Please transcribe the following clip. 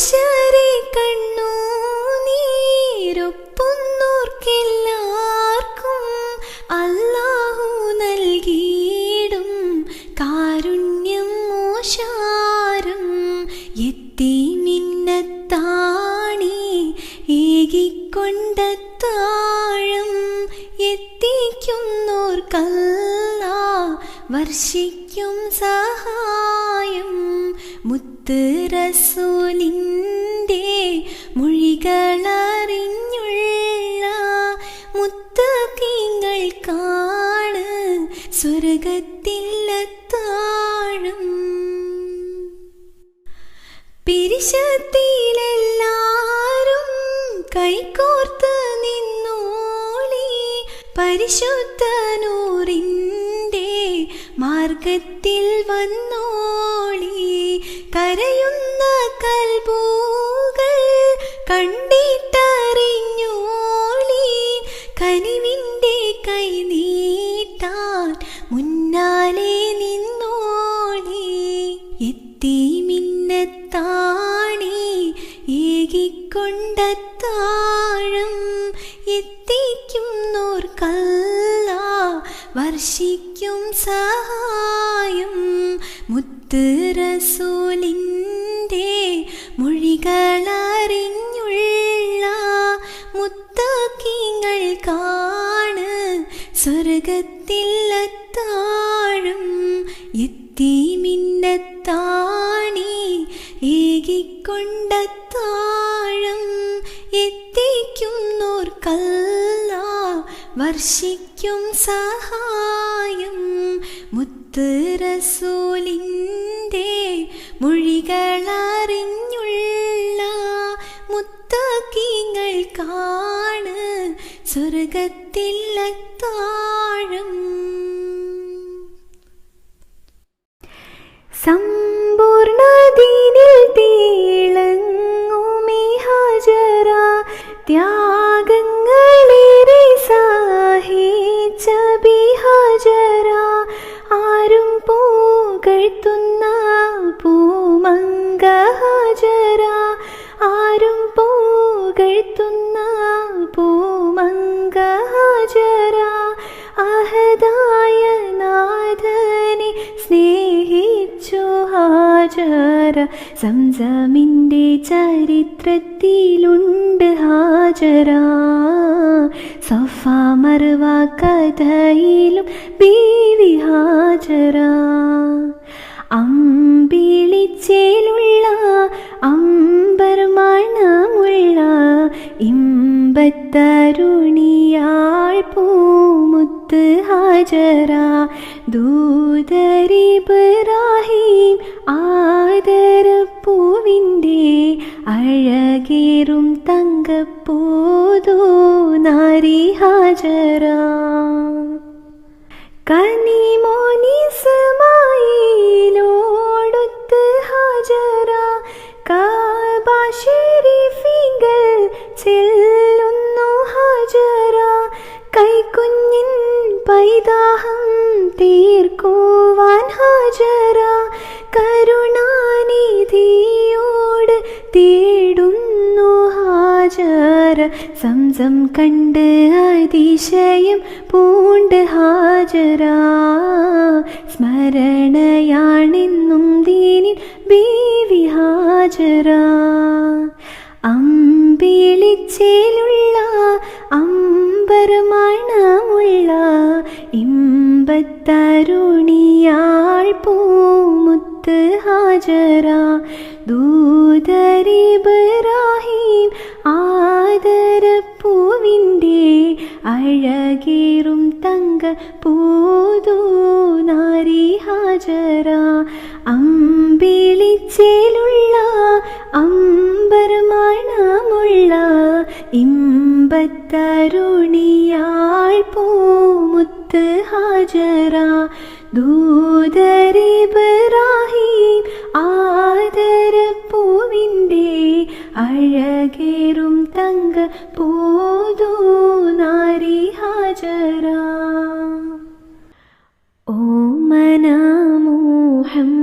അവശരെ കണ്ണു നീരൊപ്പുന്നോർക്കെല്ലാവർക്കും അല്ലാഹു നൽകിയിടും കാരുണ്യം മോശാരം. എത്തി മിന്നത്താണി ഏകിക്കൊണ്ടത്താഴം. എത്തിക്കുന്നോർക്കല്ല വർഷിക്കും സഹായം. മുത്ത് റസൂലിന്റെ മൊഴികളറിഞ്ഞുള്ള മുത്തകീങ്ങൾക്കാണ് സ്വർഗത്തിലെത്താഴം പിരിശത്തിലെല്ലാരും കൈകോർത്ത് നിന്നോളി. പരിശുദ്ധ നൂറിന്റെ മാർഗത്തിൽ വന്നോളി. കരയുന്ന കൽബൂകൾ കണ്ടിട്ടറിഞ്ഞോളി. കനിവിന്റെ കൈ നീട്ടാൻ മുന്നാലെ നിന്നോളി. എത്തി മിന്നത്താണി ഏകിക്കൊണ്ടത്താഴം എത്തിക്കുന്നോർക്കല്ല വർഷിക്കും സഹായം മുത്ത് റസൂലിന്റെ മൊഴികളറിഞ്ഞുള്ള മുത്തക്കീങ്ങൾക്കാണ് സ്വർഗത്തിലെത്താഴം എത്തി മിന്നത്താണി ഏകിക്കൊണ്ടത്താഴും എത്തിക്കുന്നോർക്കല്ല വർഷിക്കും സഹായം മുത്ത് റസൂലിന്റെ മൊഴികളറിഞ്ഞുള്ള മുത്തക്കീങ്ങൾക്കാണ് സ്വർഗത്തിൽ സമ്പൂർണദീനിൽ ഹാജര സംസമിന്റെ ചരിത്രത്തിലുണ്ട് ഹാജര. സഫ മറുവ കഥയിലും ബീവി ഹാജര. അമ്പിളിച്ചേലുള്ള അമ്പർ ദൂതരിബ്രാഹിം ആദരപ്പൂവിന്റെ അഴകേറും തങ്കപ്പൂതോ നാരി ഹാജര. കനിമോനിസമായിലോടുത്ത് സംസം കണ്ട് അതിശയം പൂണ്ട് ഹാജരാ. സ്മരണയാണെന്നും ദീനിൽ ബീവി ഹാജരാ. അമ്പിളിച്ചേലുള്ള അമ്പരമാണമുള്ള ഇമ്പത്തരുണിയാൾ പൂമുത്ത് ഹാജരാ. ദൂതരി ദൂതരിബ്രാഹിം അഴകേറും തങ്ക പൂതോ നാരി ഹാജര. അമ്പിളിച്ചേലുള്ള അമ്പർ മണമുള്ള ഇമ്പത്തരുണിയാൾ പൂമുത്ത് ഹാജര. ആദര ആദരപ്പൂവിന്റെ അഴകേറും തങ്ക പൂതോ चरा ॐ मनमोहम्